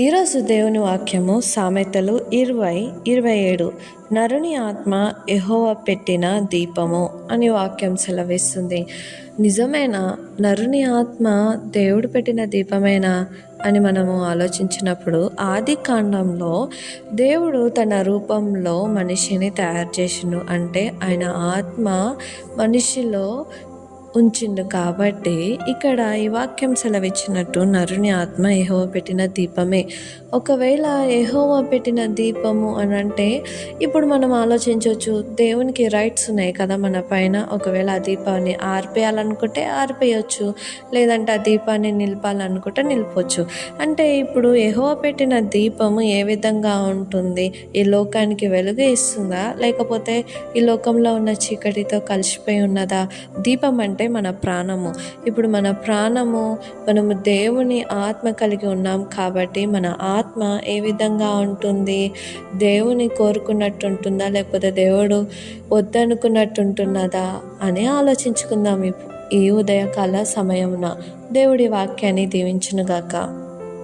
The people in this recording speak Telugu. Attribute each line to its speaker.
Speaker 1: ఈరోజు దేవుని వాక్యము సామెతలు ఇరవై ఇరవై ఏడు. నరుని ఆత్మ ఎహోవ పెట్టిన దీపము అని వాక్యం సెలవిస్తుంది. నిజమైన? నరుని ఆత్మ దేవుడు పెట్టిన దీపమేనా? అని మనము ఆలోచించినప్పుడు ఆది కాండంలో దేవుడు తన రూపంలో మనిషిని తయారు చేసిండు. అంటే ఆయన ఆత్మ మనిషిలో ఉంచిండు కాబట్టి ఇక్కడ ఈ వాక్యం సెలవిచ్చినట్టు నరుని ఆత్మ ఎహోవ పెట్టిన దీపమే. ఒకవేళ ఎహోవ పెట్టిన దీపము అని అంటే ఇప్పుడు మనం ఆలోచించవచ్చు దేవునికి రైట్స్ ఉన్నాయి కదా మన పైన. ఒకవేళ ఆ దీపాన్ని ఆర్పేయాలనుకుంటే ఆర్పేయచ్చు లేదంటే ఆ దీపాన్ని నిలపాలనుకుంటే నిలపవచ్చు అంటే ఇప్పుడు ఎహోవ పెట్టిన దీపము ఏ విధంగా ఉంటుంది? ఈ లోకానికి వెలుగు ఇస్తుందా? లేకపోతే ఈ లోకంలో ఉన్న చీకటితో కలిసిపోయి ఉన్నదా? దీపం అంటే మన ప్రాణము. ఇప్పుడు మన ప్రాణము మనము దేవుని ఆత్మ కలిగి ఉన్నాం కాబట్టి మన ఆత్మ ఏ విధంగా ఉంటుంది? దేవుని కోరుకున్నట్టు ఉంటుందా లేకపోతే దేవుడు వద్దనుకున్నట్టు ఉంటున్నదా అని ఆలోచించుకుందాం ఈ ఉదయకాల సమయమున. దేవుడి వాక్యాన్ని దీవించునుగాక.